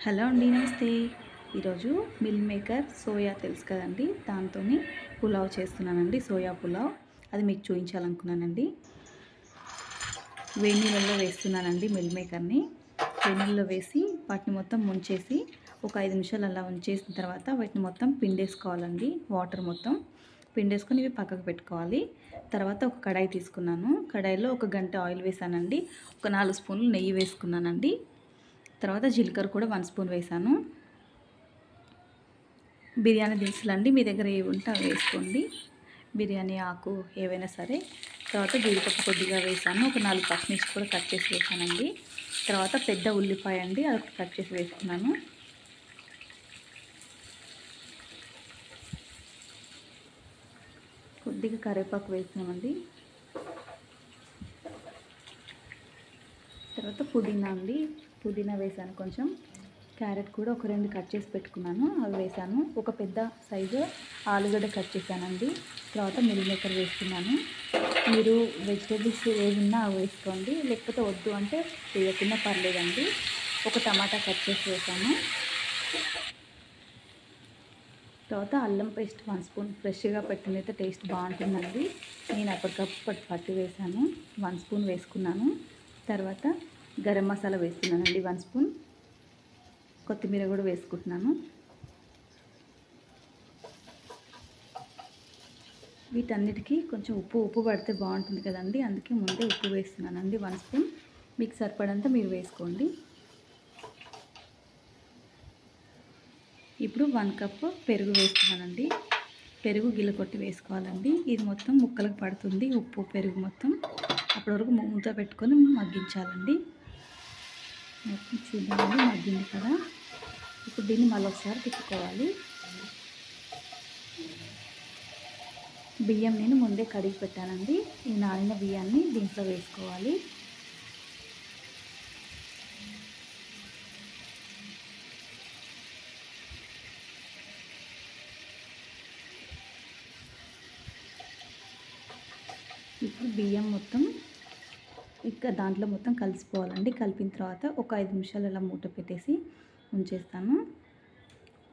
Hello అండి నమస్తే. ఈరోజు మిల్ మేకర్ సోయా తెలుసు కదండి దాంతో పులావ్ చేస్తున్నానండి సోయా పులావ్. అది మీకు చూపించాలనుకున్నానండి. వేడి నీళ్ళల్లో వేస్తున్నానండి మిల్ మేకర్ని. వేడి నీళ్ళలో వేసి వాటిని మొత్తం ముంచేసి ఒక ఐదు నిమిషాలు అలా ఉంచేసిన తర్వాత వాటిని మొత్తం పిండేసుకోవాలండి వాటర్ మొత్తం. పిండేసుకొని ఇవి పక్కకు పెట్టుకోవాలి. తర్వాత ఒక కడాయి తీసుకున్నాను. కడాయిలో ఒక గంట ఆయిల్ వేసానండి. ఒక నాలుగు స్పూన్లు నెయ్యి వేసుకున్నానండి. తర్వాత జీలకర్ర కూడా వన్ స్పూన్ వేసాను. బిర్యానీ దినుసులు అండి మీ దగ్గర ఏవి ఉంటే అవి వేసుకోండి. బిర్యానీ ఆకు ఏవైనా సరే. తర్వాత జీడిపప్పు కొద్దిగా వేసాను. ఒక నాలుగు పచ్చిమిర్చి కూడా కట్ చేసి వేసానండి. తర్వాత పెద్ద ఉల్లిపాయ అండి అది కట్ చేసి వేసుకున్నాను. కొద్దిగా కరివేపాకు వేసినామండి తర్వాత పుదీనా అండి. పుదీనా వేసాను కొంచెం. క్యారెట్ కూడా ఒక రెండు కట్ చేసి పెట్టుకున్నాను. అవి వేసాను. ఒక పెద్ద సైజు ఆలుగడ్డ కట్ చేశానండి. తర్వాత మిల్ మేకర్ వేస్తున్నాను. మీరు వెజిటేబుల్స్ ఏమున్నా ఉన్నా అవి వేసుకోండి. లేకపోతే వద్దు అంటే వేయకుండా పర్లేదండి. ఒక టమాటా కట్ చేసి వేసాను. తర్వాత అల్లం పేస్ట్ వన్ స్పూన్ ఫ్రెష్గా పెట్టినైతే టేస్ట్ బాగుంటుందండి. నేను అప్పటికప్పుడు పట్టి వేసాను. వన్ స్పూన్ వేసుకున్నాను. తర్వాత గరం మసాలా వేస్తున్నానండి వన్ స్పూన్. కొత్తిమీర కూడా వేసుకుంటున్నాను. వీటన్నిటికీ కొంచెం ఉప్పు ఉప్పు పడితే బాగుంటుంది కదండి అందుకే ముందే ఉప్పు వేస్తున్నానండి వన్ స్పూన్. మీకు సరిపడంతా మీరు వేసుకోండి. ఇప్పుడు వన్ కప్ పెరుగు వేస్తున్నానండి. పెరుగు గిల్ల కొట్టి వేసుకోవాలండి. ఇది మొత్తం ముక్కలకు పడుతుంది ఉప్పు పెరుగు మొత్తం. అప్పటి వరకు మూత పెట్టుకొని మగ్గించాలండి. మొత్తం చూద్దామండి మగ్గింది కదా. ఇప్పుడు దీన్ని మళ్ళీ ఒకసారి తిప్పుకోవాలి. బియ్యం నేను ముందే కడిగి పెట్టానండి. ఈ నానిన బియ్యాన్ని దీంట్లో వేసుకోవాలి. ఇప్పుడు బియ్యం మొత్తం ఇంకా దాంట్లో మొత్తం కలిసిపోవాలండి. కలిపిన తర్వాత ఒక ఐదు నిమిషాలు అలా మూట పెట్టేసి ఉంచేస్తాను.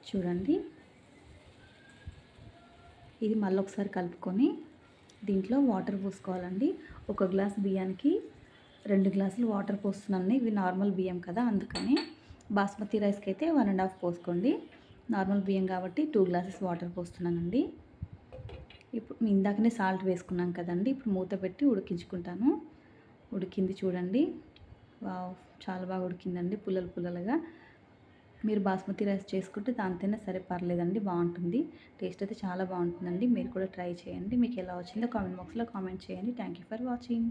చూడండి. ఇది మళ్ళీ ఒకసారి కలుపుకొని దీంట్లో వాటర్ పోసుకోవాలండి. ఒక గ్లాస్ బియ్యానికి రెండు గ్లాసులు వాటర్ పోస్తున్నాను ఇవి నార్మల్ బియ్యం కదా అందుకని బాస్మతి రైస్కి అయితే వన్ అండ్ హాఫ్ పోసుకోండి. నార్మల్ బియ్యం కాబట్టి టూ గ్లాసెస్ వాటర్ పోస్తున్నానండి. ఇప్పుడు ఇందాకనే సాల్ట్ వేసుకున్నాం కదండి. ఇప్పుడు మూత పెట్టి ఉడికించుకుంటాను. ఉడికింది చూడండి. చాలా బాగా ఉడికిందండి పుల్లలు పుల్లలుగా. మీరు బాస్మతి రైస్ చేసుకుంటే దాంతోనే సరే పర్లేదండి బాగుంటుంది. టేస్ట్ అయితే చాలా బాగుంటుందండి. మీరు కూడా ట్రై చేయండి. మీకు ఎలా వచ్చిందో కామెంట్ బాక్స్లో కామెంట్ చేయండి. Thank you for watching.